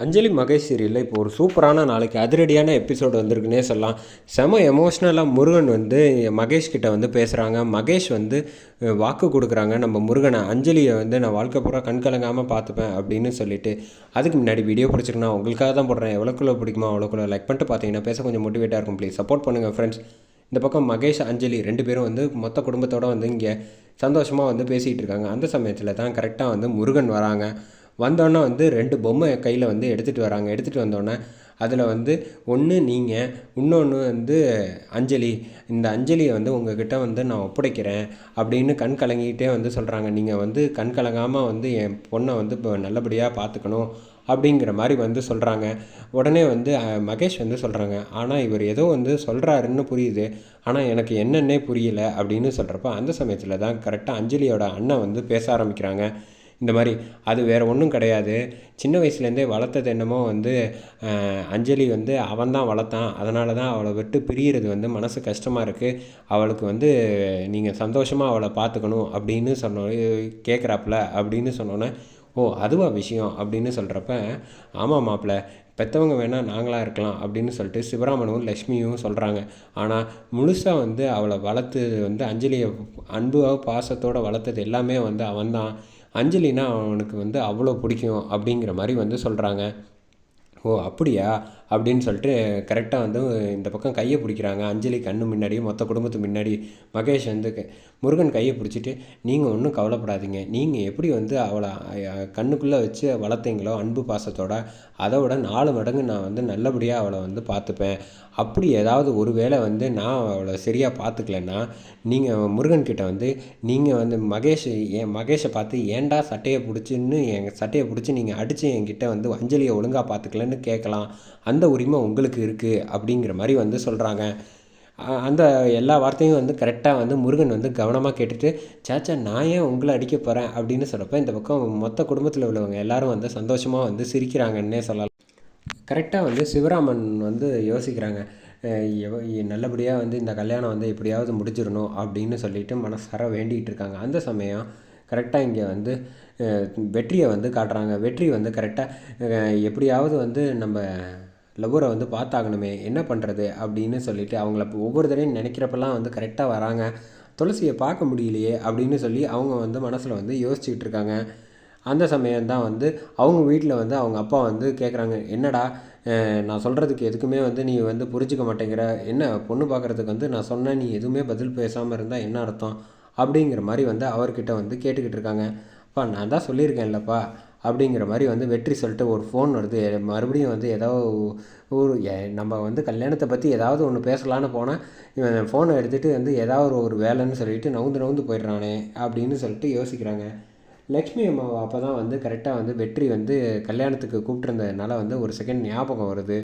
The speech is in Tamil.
அஞ்சலி மகேஷ் சீரியலில் இப்போ ஒரு சூப்பரான நாளைக்கு அதிரடியான எபிசோடு வந்திருக்குன்னே சொல்லலாம். செம எமோஷ்னலாக முருகன் வந்து மகேஷ் கிட்டே வந்து பேசுகிறாங்க மகேஷ் வந்து வாக்கு கொடுக்குறாங்க. நம்ம முருகனை அஞ்சலியை வந்து நான் வாழ்க்கை பூரா கண்கலங்காமல் பார்த்துப்பேன் அப்படின்னு சொல்லிட்டு அதுக்கு முன்னாடி வீடியோ பிடிச்சிருக்குன்னா உங்களுக்காக தான் போடுறேன். எவ்வளோக்குள்ள பிடிக்குமோ அவ்வளோக்குள்ள லைக் பண்ணிட்டு பார்த்தீங்கன்னா பேச கொஞ்சம் மோட்டிவேட்டாக இருக்கும் ப்ளீஸ் சப்போர்ட் பண்ணுங்கள் ஃப்ரெண்ட்ஸ் இந்த பக்கம் மகேஷ் அஞ்சலி ரெண்டு பேரும் வந்து மொத்த குடும்பத்தோடு வந்து இங்கே சந்தோஷமாக வந்து பேசிகிட்டு இருக்காங்க. அந்த சமயத்தில் தான் கரெக்டாக வந்து முருகன் வராங்க. வந்தோடனே வந்து ரெண்டு பொம்மை கையில் வந்து எடுத்துகிட்டு வராங்க. எடுத்துகிட்டு வந்தோடனே அதில் வந்து ஒன்று நீங்கள் இன்னொன்று வந்து அஞ்சலி. இந்த அஞ்சலியை வந்து உங்ககிட்ட வந்து நான் ஒப்படைக்கிறேன் அப்படின்னு கண் கலங்கிக்கிட்டே வந்து சொல்கிறாங்க நீங்கள் வந்து கண் கலங்காமல் வந்து என் பொண்ணை வந்து இப்போ நல்லபடியாக பார்த்துக்கணும் அப்படிங்கிற மாதிரி வந்து சொல்கிறாங்க உடனே வந்து மகேஷ் வந்து சொல்கிறாங்க ஆனால் இவர் ஏதோ வந்து சொல்கிறாருன்னு புரியுது. ஆனால் எனக்கு என்னென்னே புரியல அப்படின்னு சொல்கிறப்ப அந்த சமயத்தில் தான் கரெக்டாக அஞ்சலியோட அண்ணன் வந்து பேச ஆரம்பிக்கிறாங்க. இந்த மாதிரி அது வேறு ஒன்றும் கிடையாது. சின்ன வயசுலேருந்தே வளர்த்தது என்னமோ வந்து அஞ்சலி வந்து அவன் தான் வளர்த்தான். அதனால தான் அவளை விட்டு பிரியறது வந்து மனசு கஷ்டமாக இருக்குது அவளுக்கு வந்து நீங்கள் சந்தோஷமாக அவளை பார்த்துக்கணும் அப்படின்னு சொன்ன கேட்குறாப்புல அப்படின்னு சொன்னோன்னே ஓ அதுவா விஷயம்? அப்படின்னு சொல்கிறப்ப ஆமாம் மாப்பிள்ள பெற்றவங்க வேணால் நாங்களாக இருக்கலாம் அப்படின்னு சொல்லிட்டு சிவராமனும் லக்ஷ்மியும் சொல்கிறாங்க ஆனால் முழுசாக வந்து அவளை வளர்த்தது வந்து அஞ்சலியை அன்பு பாசத்தோடு வளர்த்தது எல்லாமே வந்து அவன்தான். அஞ்சலினா அவனுக்கு வந்து அவ்வளோ பிடிக்கும் அப்படிங்கிற மாதிரி வந்து சொல்கிறாங்க ஓ அப்படியா? அப்படின்னு சொல்லிட்டு கரெக்டாக வந்து இந்த பக்கம் கையை பிடிக்கிறாங்க. அஞ்சலி கண்ணு முன்னாடி மொத்த குடும்பத்து முன்னாடி மகேஷ் வந்து முருகன் கையை பிடிச்சிட்டு நீங்கள் ஒன்றும் கவலைப்படாதீங்க. நீங்கள் எப்படி வந்து அவளை கண்ணுக்குள்ளே வச்சு வளர்த்தீங்களோ அன்பு பாசத்தோட அதை விட நாலு மடங்கு நான் வந்து நல்லபடியாக அவளை வந்து பார்த்துப்பேன். அப்படி ஏதாவது ஒரு வேளை வந்து நான் அவளை சரியாக பார்த்துக்கலன்னா நீங்கள் முருகன்கிட்ட வந்து நீங்கள் வந்து மகேஷ் என் மகேஷை பார்த்து ஏன்டா சட்டையை பிடிச்சின்னு என் சட்டையை பிடிச்சி நீங்கள் அடித்து என்கிட்ட வந்து அஞ்சலியை ஒழுங்காக பார்த்துக்கலன்னு கேட்கலாம். அந்த அந்த உரிமை உங்களுக்கு இருக்குது அப்படிங்கிற மாதிரி வந்து சொல்கிறாங்க அந்த எல்லா வார்த்தையும் வந்து கரெக்டாக வந்து முருகன் வந்து கவனமாக கேட்டுட்டு சேச்சா நான் ஏன் உங்களை அடிக்க போகிறேன் அப்படின்னு சொல்கிறப்ப இந்த பக்கம் மொத்த குடும்பத்தில் உள்ளவங்க எல்லாரும் வந்து சந்தோஷமாக வந்து சிரிக்கிறாங்கன்னே சொல்லலாம். கரெக்டாக வந்து சிவராமன் வந்து யோசிக்கிறாங்க. எவ- நல்லபடியாக வந்து இந்த கல்யாணம் வந்து எப்படியாவது முடிச்சிடணும் அப்படின்னு சொல்லிட்டு மனசார வேண்டிகிட்டு இருக்காங்க. அந்த சமயம் கரெக்டாக இங்கே வந்து வெற்றியை வந்து காட்டுறாங்க. வெற்றி வந்து கரெக்டாக எப்படியாவது வந்து நம்ம லவ்வரை வந்து பார்த்தாகணுமே என்ன பண்ணுறது அப்படின்னு சொல்லிட்டு அவங்கள ஒவ்வொரு தடையும் நினைக்கிறப்பெல்லாம் வந்து கரெக்டாக வராங்க. துளசியை பார்க்க முடியலையே அப்படின்னு சொல்லி அவங்க வந்து மனசில் வந்து யோசிச்சுக்கிட்டு இருக்காங்க. அந்த சமயம்தான் வந்து அவங்க வீட்டில் வந்து அவங்க அப்பா வந்து கேட்குறாங்க என்னடா நான் சொல்கிறதுக்கு எதுக்குமே வந்து நீ வந்து புரிஞ்சிக்க மாட்டேங்கிற. என்ன பொண்ணு பார்க்குறதுக்கு வந்து நான் சொன்னேன் நீ எதுவுமே பதில் பேசாமல் இருந்தால் என்ன அர்த்தம்? அப்படிங்கிற மாதிரி வந்து அவர்கிட்ட வந்து கேட்டுக்கிட்டு இருக்காங்க. அப்பா நான் தான் சொல்லியிருக்கேன்லப்பா. அப்படிங்கிற மாதிரி வந்து வெற்றி சொல்லிட்டு ஒரு ஃபோன் வருது. மறுபடியும் வந்து ஏதோ ஒரு நம்ம வந்து கல்யாணத்தை பற்றி ஏதாவது ஒன்று பேசலான்னு போனால் இவன் ஃபோனை எடுத்துகிட்டு வந்து ஏதாவது ஒரு வேலைன்னு சொல்லிட்டு நவுந்து நவுந்து போயிடுறானே அப்படின்னு சொல்லிட்டு யோசிக்கிறாங்க. லக்ஷ்மி அம்மாவை அப்போ தான் வந்து கரெக்டாக வந்து வெற்றி வந்து கல்யாணத்துக்கு கூப்பிட்டுருந்ததுனால வந்து ஒரு செகண்ட் ஞாபகம் வருது.